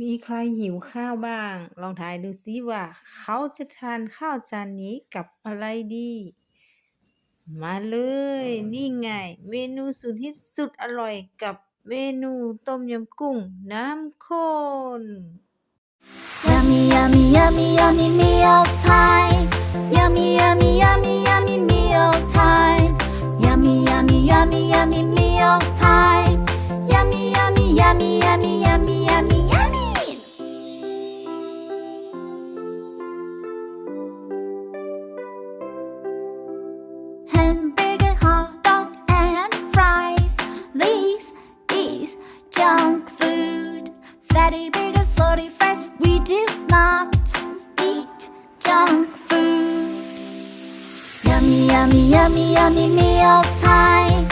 มีใครหิวข้าวบ้าง ลองทายดูซิว่า เขาจะทานข้าวจานนี้กับอะไรดี มาเลย นี่ไง เมนูสุดฮิตสุดอร่อยกับเมนูต้มยำกุ้งน้ำข้น Yummy, yummy, yummy, yummy meal time. Junk food. Fatty burgers, salty fries. We do not eat junk food. Yummy, yummy, yummy, yummy meal time.